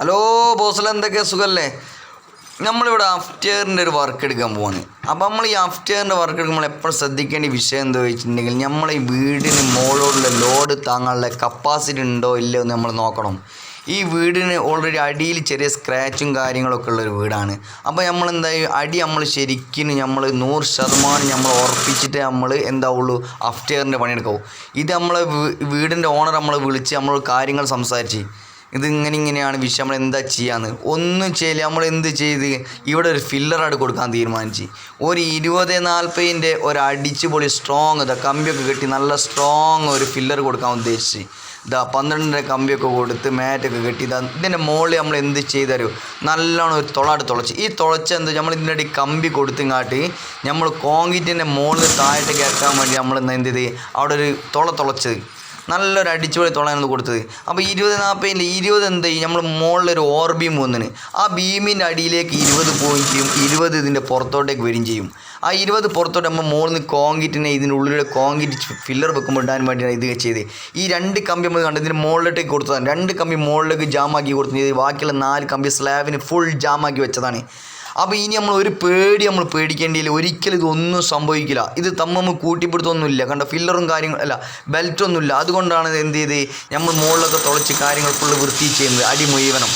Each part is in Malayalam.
ഹലോ ബോസിൽ എന്തൊക്കെ സുഖല്ലേ? നമ്മളിവിടെ ആഫ്റ്റിയറിന്റെ ഒരു വർക്ക് എടുക്കാൻ പോവാണ്. അപ്പോൾ നമ്മൾ ഈ ആഫ്റ്റിയറിന്റെ വർക്ക് എടുക്കുമ്പോൾ എപ്പോഴും ശ്രദ്ധിക്കേണ്ട വിഷയം എന്താ വെച്ചിട്ടുണ്ടെങ്കിൽ നമ്മൾ ഈ വീടിന് മുകളിലുള്ള ലോഡ് താങ്ങാനുള്ള കപ്പാസിറ്റി ഉണ്ടോ ഇല്ലയോ എന്ന് നമ്മൾ നോക്കണം. ഈ വീടിന് ഓൾറെഡി അടിയിൽ ചെറിയ സ്ക്രാച്ചും കാര്യങ്ങളൊക്കെ ഉള്ളൊരു വീടാണ്. അപ്പോൾ നമ്മൾ എന്തായി അടി നമ്മൾ ശരിക്കും നമ്മൾ നൂറ് ശതമാനം നമ്മൾ ഉറപ്പിച്ചിട്ട് നമ്മൾ എന്താവുള്ളൂ അഫ്റ്ററിന്റെ പണിയെടുക്കാവൂ ഇത് നമ്മളെ വീടിന്റെ ഓണർ നമ്മൾ വിളിച്ച് നമ്മൾ കാര്യങ്ങൾ സംസാരിച്ച് ഇത് ഇങ്ങനെ ഇങ്ങനെയാണ് വിഷയം. നമ്മൾ എന്താ ചെയ്യാന്ന്? ഒന്നും ചെയ്യില്ല. നമ്മൾ എന്ത് ചെയ്ത്? ഇവിടെ ഒരു ഫില്ലറായിട്ട് കൊടുക്കാൻ തീരുമാനിച്ച്. ഒരു ഇരുപത് നാൽപ്പതിന്റെ ഒരു അടിച്ചുപൊളി സ്ട്രോങ് ഇതാ കമ്പിയൊക്കെ കെട്ടി നല്ല സ്ട്രോങ് ഒരു ഫില്ലർ കൊടുക്കാൻ ഉദ്ദേശിച്ച്. ഇതാ പന്ത്രണ്ടിന്റെ കമ്പിയൊക്കെ കൊടുത്ത് മാറ്റൊക്കെ കെട്ടി ഇതാ ഇതിന്റെ മുകളിൽ നമ്മൾ എന്ത് ചെയ്തരും നല്ലോണം ഒരു തുളാട്ട് തുളച്ച്. ഈ തുളച്ച എന്ത്? നമ്മൾ ഇതിന്റെ അടി കമ്പി കൊടുത്തിങ്ങാട്ട് നമ്മൾ കോൺക്രീറ്റിന്റെ മുകളിൽ താഴത്തേക്ക് ഇറക്കാൻ വേണ്ടി നമ്മൾ എന്ത് ചെയ്ത് അവിടെ ഒരു തുള തുളച്ചത്. നല്ലൊരു അടിച്ചുപൊളി തുളയാണ് കൊടുത്തത്. അപ്പോൾ ഇരുപത് നാൽപ്പതിൽ ഇരുപത് എന്ത് ചെയ്യും? നമ്മൾ മുകളിലൊരു ഓർ ബീം വന്നിന് ആ ബീമിന്റെ അടിയിലേക്ക് ഇരുപത് പോവുകയും ചെയ്യും. ഇരുപത് ഇതിന്റെ പുറത്തോട്ടേക്ക് വരികയും ചെയ്യും. ആ ഇരുപത് പുറത്തോട്ട് നമ്മൾ മുകളിൽ നിന്ന് കോൺക്രീറ്റിനെ ഇതിന്റെ ഉള്ളിലെ കോൺക്രീറ്റ് ഫില്ലർ വെക്കുമ്പോൾ ഇടാൻ വേണ്ടിയാണ് ഇത് ചെയ്ത് ഈ രണ്ട് കമ്പി നമ്മൾ കണ്ടത് ഇതിന് മുകളിലോട്ടേക്ക് കൊടുത്തതാണ്. രണ്ട് കമ്പി മുകളിലേക്ക് ജാമാക്കി കൊടുത്തത് ബാക്കിയുള്ള നാല് കമ്പി സ്ലാബിന് ഫുൾ ജാമാക്കി വെച്ചതാണ്. അപ്പോൾ ഇനി നമ്മൾ ഒരു പേടി നമ്മൾ പേടിക്കേണ്ടിയില്ല. ഒരിക്കലും ഇതൊന്നും സംഭവിക്കില്ല. ഇത് തമ്മ കൂട്ടിപ്പിടുത്തൊന്നുമില്ല കണ്ട? ഫില്ലറും കാര്യങ്ങളും അല്ല ബെൽറ്റൊന്നുമില്ല അതുകൊണ്ടാണ് എന്ത് ചെയ്ത്? നമ്മൾ മുകളിലൊക്കെ തുളച്ച് കാര്യങ്ങൾ ഫുള്ള് വൃത്തി ചെയ്യുന്നത്. അടി മുഴുവനം.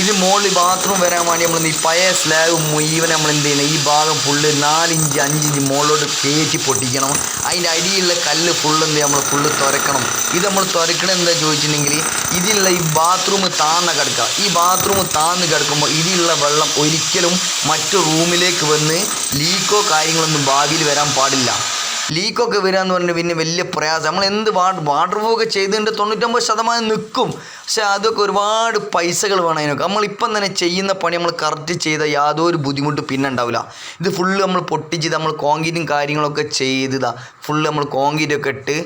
ഇത് മുകളിൽ ബാത്റൂം വരാൻ വേണ്ടി നമ്മൾ ഈ പയ സ്ലാബ് മുഴുവൻ നമ്മൾ എന്ത് ചെയ്യണം? ഈ ഭാഗം ഫുള്ള് നാലിഞ്ച് അഞ്ചിഞ്ച് മുകളിലോട്ട് കയറ്റി പൊട്ടിക്കണം. അതിന്റെ അടിയിലുള്ള കല്ല് ഫുള്ള് എന്ത് നമ്മൾ ഫുള്ള് തുരക്കണം. ഇത് നമ്മൾ തുരക്കണം എന്താ ചോദിച്ചിട്ടുണ്ടെങ്കിൽ ഇതിലുള്ള ഈ ബാത്റൂം താന്ന കിടക്കുക. ഈ ബാത്റൂം താന്ന് കിടക്കുമ്പോൾ ഇതിലുള്ള വെള്ളം ഒരിക്കലും മറ്റു റൂമിലേക്ക് വന്ന് ലീക്കോ കാര്യങ്ങളൊന്നും ഭാവിയിൽ വരാൻ പാടില്ല. ലീക്കൊക്കെ വരിക എന്ന് പറഞ്ഞാൽ പിന്നെ വലിയ പ്രയാസം. നമ്മൾ എന്ത് വാട്ടർ വാട്ടർ പ്രൂഫ് ഒക്കെ ചെയ്തതിന്റെ തൊണ്ണൂറ്റൊമ്പത് ശതമാനം നിൽക്കും. പക്ഷെ അതൊക്കെ ഒരുപാട് പൈസകൾ വേണം അതിനൊക്കെ. നമ്മളിപ്പം തന്നെ ചെയ്യുന്ന പണി നമ്മൾ കറക്റ്റ് ചെയ്ത യാതൊരു ബുദ്ധിമുട്ട് പിന്നെ ഉണ്ടാവില്ല. ഇത് ഫുള്ള് നമ്മൾ പൊട്ടിച്ച് നമ്മൾ കോൺക്രീറ്റും കാര്യങ്ങളൊക്കെ ചെയ്തതാണ് ഫുള്ള് നമ്മൾ കോൺക്രീറ്റ് ഒക്കെ ഇട്ട്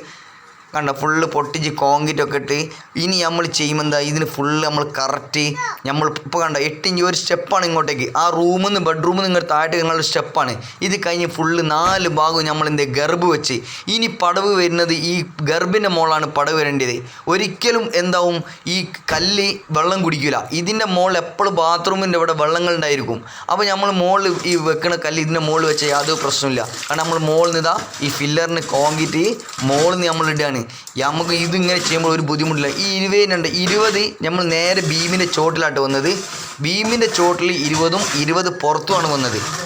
കണ്ട ഫുള്ള് പൊട്ടിച്ച് കോൺക്രീറ്റ് ഒക്കെ ഇട്ട് ഇനി നമ്മൾ ചെയ്യുമ്പോൾ എന്താ? ഇതിന് ഫുള്ള് നമ്മൾ കറക്റ്റ് നമ്മൾ ഇപ്പോൾ കണ്ട എട്ട് ഇഞ്ച് ഒരു സ്റ്റെപ്പാണ് ഇങ്ങോട്ടേക്ക്. ആ റൂമിൽ നിന്ന് ബെഡ്റൂമിൽ നിന്ന് താഴേക്ക് നിങ്ങളുടെ സ്റ്റെപ്പാണ് ഇത് കഴിഞ്ഞ് ഫുള്ള് നാല് ഭാഗവും നമ്മൾ എന്ത് ഗർഭ് വെച്ച്. ഇനി പടവ് വരുന്നത് ഈ ഗർഭിന്റെ മുകളാണ് പടവ് വരേണ്ടത്. ഒരിക്കലും എന്താവും? ഈ കല്ല് വെള്ളം കുടിക്കില്ല ഇതിന്റെ മുകളിൽ എപ്പോഴും ബാത്റൂമിന്റെ ഇവിടെ വെള്ളങ്ങൾ ഉണ്ടായിരിക്കും. അപ്പോൾ നമ്മൾ മുകളിൽ ഈ വെക്കുന്ന കല്ല് ഇതിന്റെ മുകളിൽ വെച്ചാൽ യാതൊരു പ്രശ്നമില്ല കാരണം നമ്മൾ മുകളിൽ നിന്ന് ഈ ഫില്ലറിന് കോൺക്രീറ്റ് മുകളിൽ നിന്ന് നമ്മൾ ഇടുകയാണ്. നമുക്ക് ഇതിങ്ങനെ ചെയ്യുമ്പോൾ ഒരു ബുദ്ധിമുട്ടില്ല. ഈ ഇരുപതിനുണ്ട് ഇരുപത് നമ്മൾ നേരെ ഭീമിന്റെ ചോട്ടിലായിട്ട് വന്നത്. ഭീമിന്റെ ചോട്ടിൽ ഇരുപതും ഇരുപത് പുറത്തുമാണ് വന്നത്.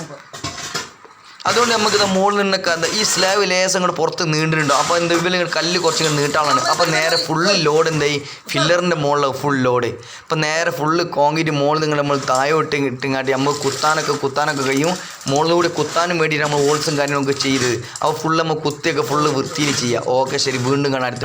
അതുകൊണ്ട് നമുക്ക് ഇത് മുകളിൽ നിന്നൊക്കെ എന്താ ഈ സ്ലാബ് ലേസം കൂടെ പുറത്ത് നീണ്ടിട്ടുണ്ടോ. അപ്പോൾ എന്താ ഇവർ കല്ല് കുറച്ച് ഇങ്ങോട്ട് നീട്ടാളാണ് അപ്പോൾ നേരെ ഫുള്ള് ലോഡ് എന്തായി? ഫില്ലറിന്റെ മുകളിൽ ഫുൾ ലോഡ് അപ്പോൾ നേരെ ഫുള്ള് കോൺക്രീറ്റ് മുകളിൽ നിങ്ങൾ നമ്മൾ താഴോട്ട് ഇട്ടിങ്ങാട്ടി നമ്മൾ കുത്താനൊക്കെ കുത്താനൊക്കെ കഴിയും. മുകളിലൂടെ കുത്താനും വേണ്ടിയിട്ട് നമ്മൾ ഹോൾസും കാര്യങ്ങളൊക്കെ ചെയ്തത് അപ്പോൾ ഫുള്ള് നമ്മൾ കുത്തിയൊക്കെ ഫുള്ള് വൃത്തിയിൽ ചെയ്യുക ഓക്കെ ശരി. വീണ്ടും കാണാൻ